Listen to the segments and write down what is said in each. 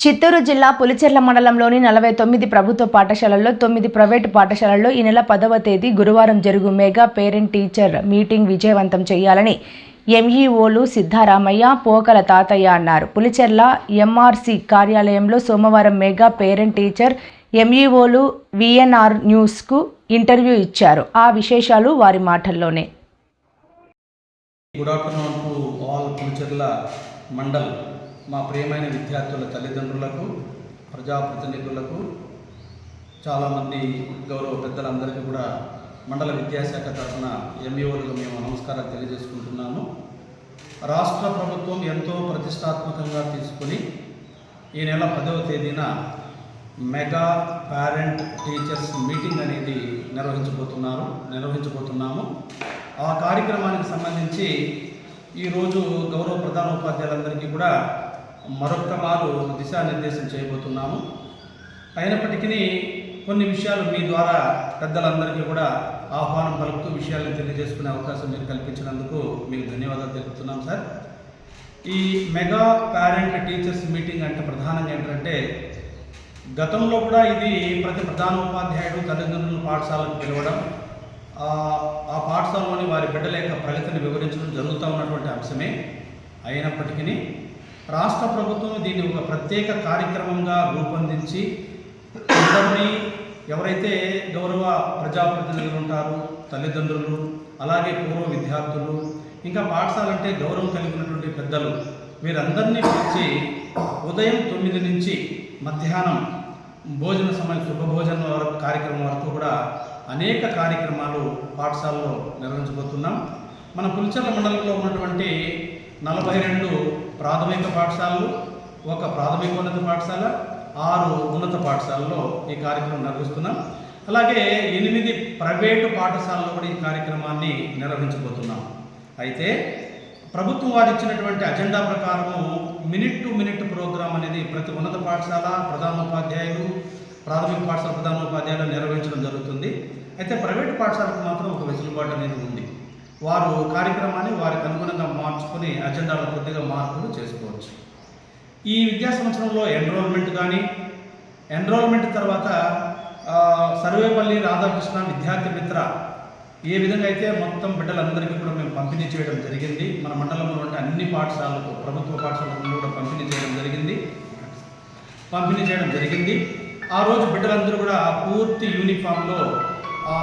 చిత్తూరు జిల్లా పులిచెర్ల మండలంలోని నలభై తొమ్మిది ప్రభుత్వ పాఠశాలల్లో తొమ్మిది ప్రైవేటు పాఠశాలల్లో ఈ నెల పదవ తేదీ గురువారం జరుగు మెగా పేరెంట్ టీచర్ మీటింగ్ విజయవంతం చేయాలని ఎంఈఓలు సిద్ధారామయ్య పోకల తాతయ్య అన్నారు. పులిచెర్ల ఎంఆర్సి కార్యాలయంలో సోమవారం మెగా పేరెంట్ టీచర్ ఎంఈఓలు విఎన్ఆర్ న్యూస్కు ఇంటర్వ్యూ ఇచ్చారు. ఆ విశేషాలు వారి మాటల్లోనే. Good afternoon to all Pulicherla mandal. మా ప్రియమైన విద్యార్థుల తల్లిదండ్రులకు ప్రజాప్రతినిధులకు చాలామంది గౌరవ పెద్దలందరికీ కూడా మండల విద్యాశాఖ తరఫున ఎంఈఓలుగా మేము నమస్కారాలు తెలియజేసుకుంటున్నాము. రాష్ట్ర ప్రభుత్వం ఎంతో ప్రతిష్టాత్మకంగా తీసుకొని ఈ నెల పదవ తేదీన మెగా పేరెంట్ టీచర్స్ మీటింగ్ అనేది నిర్వహించబోతున్నారు నిర్వహించబోతున్నాము. ఆ కార్యక్రమానికి సంబంధించి ఈరోజు గౌరవ ప్రధాన ఉపాధ్యాయులందరికీ కూడా మరొక్క మారు దిశానిర్దేశం చేయబోతున్నాము. అయినప్పటికీ కొన్ని విషయాలు మీ ద్వారా పెద్దలందరికీ కూడా ఆహ్వానం పలుకుతూ విషయాలను తెలియజేసుకునే అవకాశం మీరు కల్పించినందుకు మీకు ధన్యవాదాలు తెలుపుతున్నాం సార్. ఈ మెగా పేరెంట్ టీచర్స్ మీటింగ్ అంటే ప్రధానంగా ఏంటంటే గతంలో కూడా ఇది ప్రతి ప్రధానోపాధ్యాయుడు తల్లిదండ్రులు పాఠశాలకు పిలవడం ఆ పాఠశాలలోని వారి బిడ్డల యొక్క ప్రగతిని వివరించడం జరుగుతూ ఉన్నటువంటి అంశమే. అయినప్పటికీ రాష్ట్ర ప్రభుత్వం దీన్ని ఒక ప్రత్యేక కార్యక్రమంగా రూపొందించి అందరినీ ఎవరైతే గౌరవ ప్రజాప్రతినిధులు ఉంటారో తల్లిదండ్రులు అలాగే పూర్వ విద్యార్థులు ఇంకా పాఠశాల అంటే గౌరవం కలిగినటువంటి పెద్దలు వీరందరినీ పిలిచి ఉదయం తొమ్మిది నుంచి మధ్యాహ్నం భోజన సమయం శుభభోజనం వరకు కార్యక్రమం వరకు కూడా అనేక కార్యక్రమాలు పాఠశాలలో నిర్వహించబోతున్నాం. మన పులిచెర్ల మండలంలో ఉన్నటువంటి నలభై రెండు ప్రాథమిక పాఠశాలలు ఒక ప్రాథమికోన్నత పాఠశాల ఆరు ఉన్నత పాఠశాలలో ఈ కార్యక్రమం నిర్వహిస్తున్నాం. అలాగే ఎనిమిది ప్రైవేటు పాఠశాలలో కూడా ఈ కార్యక్రమాన్ని నిర్వహించబోతున్నాం. అయితే ప్రభుత్వం వారు ఇచ్చినటువంటి అజెండా ప్రకారము మినిట్ టు మినిట్ ప్రోగ్రాం అనేది ప్రతి ఉన్నత పాఠశాల ప్రధానోపాధ్యాయులు ప్రాథమిక పాఠశాల ప్రధానోపాధ్యాయులు నిర్వహించడం జరుగుతుంది. అయితే ప్రైవేట్ పాఠశాలకు మాత్రం ఒక వెసులుబాటు అనేది ఉంది. వారు కార్యక్రమాన్ని వారికి అనుగుణంగా మార్చుకొని అజెండాలో కొద్దిగా మార్పులు చేసుకోవచ్చు. ఈ విద్యా సంవత్సరంలో ఎన్రోల్మెంట్ కానీ ఎన్రోల్మెంట్ తర్వాత సర్వేపల్లి రాధాకృష్ణ విద్యార్థి మిత్ర ఏ విధంగా అయితే మొత్తం బిడ్డలందరికీ కూడా మేము పంపిణీ చేయడం జరిగింది మన మండలంలో ఉండే అన్ని పాఠశాలకు ప్రభుత్వ పాఠశాలకు కూడా పంపిణీ చేయడం జరిగింది. పంపిణీ చేయడం జరిగింది. ఆ రోజు బిడ్డలందరూ కూడా పూర్తి యూనిఫామ్లో ఆ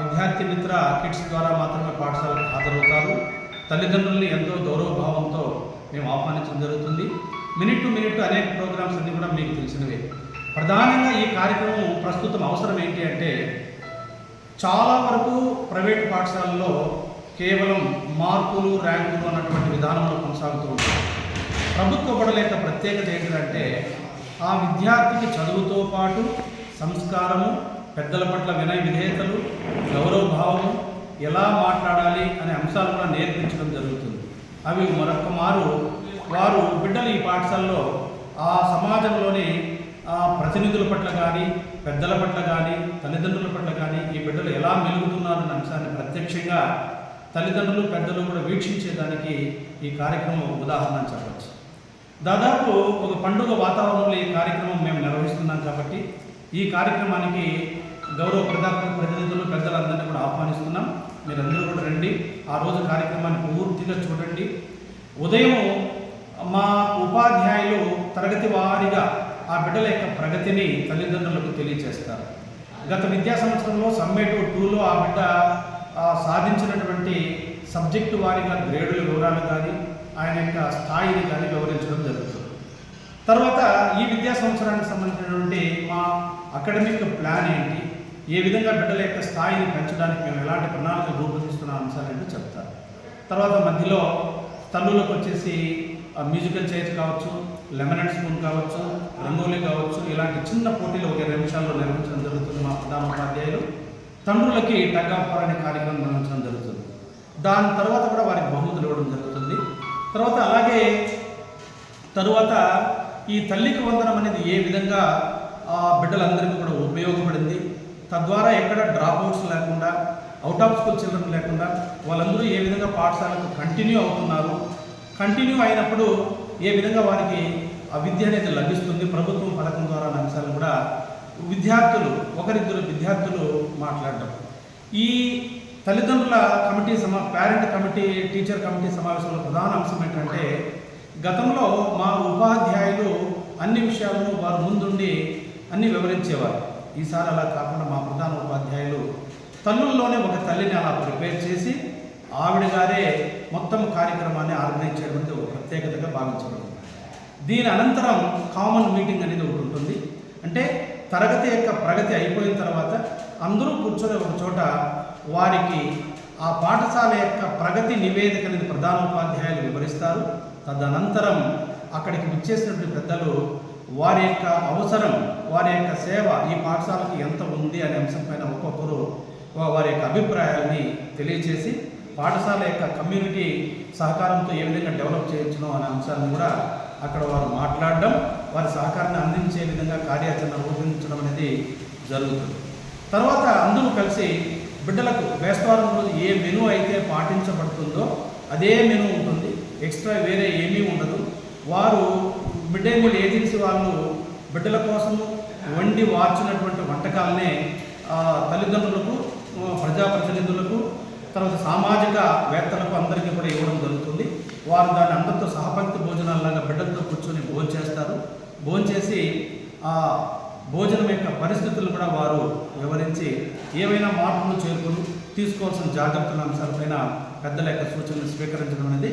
విద్యార్థి మిత్ర కిట్స్ ద్వారా మాత్రమే పాఠశాలకు హాజరవుతారు. తల్లిదండ్రుల్ని ఎంతో గౌరవభావంతో మేము ఆహ్వానించడం జరుగుతుంది. మినిట్ టు మినిట్ అనేక ప్రోగ్రామ్స్ అన్ని కూడా మీకు తెలిసినవే. ప్రధానంగా ఈ కార్యక్రమం ప్రస్తుతం అవసరం ఏంటి అంటే చాలా వరకు ప్రైవేట్ పాఠశాలల్లో కేవలం మార్కులు ర్యాంకులు అన్నటువంటి విధానంలో కొనసాగుతూ ఉంటాయి. ప్రభుత్వ బడుల యొక్క ప్రత్యేకత ఏంటంటే ఆ విద్యార్థికి చదువుతో పాటు సంస్కారము పెద్దల పట్ల వినయ విధేయతలు గౌరవభావము ఎలా మాట్లాడాలి అనే అంశాలు కూడా నేర్పించడం జరుగుతుంది. అవి మరొక మారు వారు బిడ్డలు ఈ పాఠశాలలో ఆ సమాజంలోని ఆ ప్రతినిధుల పట్ల కానీ పెద్దల పట్ల కానీ తల్లిదండ్రుల పట్ల కానీ ఈ బిడ్డలు ఎలా మెలుగుతున్నారన్న అంశాన్ని ప్రత్యక్షంగా తల్లిదండ్రులు పెద్దలు కూడా వీక్షించేదానికి ఈ కార్యక్రమం ఉదాహరణ చెప్పవచ్చు చెప్పచ్చు. దాదాపు ఒక పండుగ వాతావరణంలో ఈ కార్యక్రమం మేము నిర్వహిస్తున్నాం కాబట్టి ఈ కార్యక్రమానికి గౌరవ ప్రధాన ప్రతినిధులు పెద్దలందరినీ కూడా ఆహ్వానిస్తున్నాం. మీరందరూ కూడా రండి. ఆ రోజు కార్యక్రమాన్ని పూర్తిగా చూడండి. ఉదయం మా ఉపాధ్యాయులు తరగతి వారీగా ఆ బిడ్డల యొక్క ప్రగతిని తల్లిదండ్రులకు తెలియజేస్తారు. గత విద్యా సంవత్సరంలో సమ్మేటివ్ టూలో ఆ బిడ్డ సాధించినటువంటి సబ్జెక్టు వారీగా గ్రేడుల వివరాలు కానీ ఆయన యొక్క స్థాయిని కానీ వివరించడం జరుగుతుంది. తర్వాత ఈ విద్యా సంవత్సరానికి సంబంధించినటువంటి మా అకాడమిక్ ప్లాన్ ఏంటి? ఏ విధంగా బిడ్డల యొక్క స్థాయిని పెంచడానికి మేము ఎలాంటి ప్రణాళికలు రూపొందిస్తున్న అంశాలు ఏంటో చెప్తారు. తర్వాత మధ్యలో తల్లులకు వచ్చేసి మ్యూజికల్ చైర్స్ కావచ్చు లెమన్ అండ్ స్పూన్ కావచ్చు రంగోలీ కావచ్చు ఇలాంటి చిన్న పోటీలు ఒక ఇరవై నిమిషాల్లో నిర్వహించడం జరుగుతుంది మా ప్రధానోపాధ్యాయులు. తండ్రులకి టగ్ ఆఫ్ వార్ అనే కార్యక్రమం నిర్వహించడం జరుగుతుంది. దాని తర్వాత కూడా వారికి బహుమతులు ఇవ్వడం జరుగుతుంది. తర్వాత అలాగే తరువాత ఈ తల్లికి వందనం అనేది ఏ విధంగా ఆ బిడ్డలందరికీ కూడా ఉపయోగపడింది తద్వారా ఎక్కడ డ్రాప్ అవుట్స్ లేకుండా అవుట్ ఆఫ్ స్కూల్ చిల్డ్రన్ లేకుండా వాళ్ళందరూ ఏ విధంగా పాఠశాలకు కంటిన్యూ అవుతున్నారు కంటిన్యూ అయినప్పుడు ఏ విధంగా వారికి ఆ విద్య అనేది లభిస్తుంది ప్రభుత్వం పథకం ద్వారా అంశాలు కూడా విద్యార్థులు ఒకరిద్దరు విద్యార్థులు మాట్లాడడం. ఈ తల్లిదండ్రుల కమిటీ సమా పేరెంట్ కమిటీ టీచర్ కమిటీ సమావేశంలో ప్రధాన అంశం ఏంటంటే గతంలో మా ఉపాధ్యాయులు అన్ని విషయాలను వారు ముందుండి అన్ని వివరించేవారు. ఈసారి అలా కాకుండా మా ప్రధాన ఉపాధ్యాయులు తల్లుల్లోనే ఒక తల్లిని అలా ప్రిపేర్ చేసి ఆవిడ గారే మొత్తం కార్యక్రమాన్ని ఆర్గనైజ్ చేయడం ఒక ప్రత్యేకతగా భావించడం దీని అనంతరం కామన్ మీటింగ్ అనేది ఒకటి ఉంటుంది. అంటే తరగతి యొక్క ప్రగతి అయిపోయిన తర్వాత అందరూ కూర్చొని ఒక చోట వారికి ఆ పాఠశాల యొక్క ప్రగతి నివేదిక అనేది ప్రధాన ఉపాధ్యాయులు వివరిస్తారు. తదనంతరం అక్కడికి విచ్చేసినటువంటి పెద్దలు వారి యొక్క అవసరం వారి యొక్క సేవ ఈ పాఠశాలకి ఎంత ఉంది అనే అంశం పైన ఒక్కొక్కరు వారి యొక్క అభిప్రాయాల్ని తెలియచేసి పాఠశాల యొక్క కమ్యూనిటీ సహకారంతో ఏ విధంగా డెవలప్ చేయొచ్చునో అనే అంశాన్ని కూడా అక్కడ వారు మాట్లాడడం వారి సహకారాన్ని అందించే విధంగా కార్యాచరణ రూపొందించడం అనేది జరుగుతుంది. తర్వాత అందరూ కలిసి బిడ్డలకు వేస్తవారం రోజు ఏ మెను అయితే పాటించబడుతుందో అదే మెను ఉంటుంది. ఎక్స్ట్రా వేరే ఏమీ ఉండదు. వారు మిడ్ డే మీల్ ఏజెన్సీ వాళ్ళు బిడ్డల కోసము వండి వార్చినటువంటి వంటకాలనే తల్లిదండ్రులకు ప్రజాప్రతినిధులకు తర్వాత సామాజిక వేత్తలకు అందరికీ కూడా ఇవ్వడం జరుగుతుంది. వారు దాన్ని అందరితో సహపంక్తి భోజనాలలాగా బిడ్డలతో కూర్చొని భోజనం చేస్తారు. భోజనం చేసి ఆ భోజనం యొక్క పరిస్థితులు కూడా వారు వివరించి ఏవైనా మార్పులు చేర్పులు తీసుకోవాల్సిన జాగ్రత్తల అంశాలపైన పెద్దల యొక్క సూచనలు స్వీకరించడం అనేది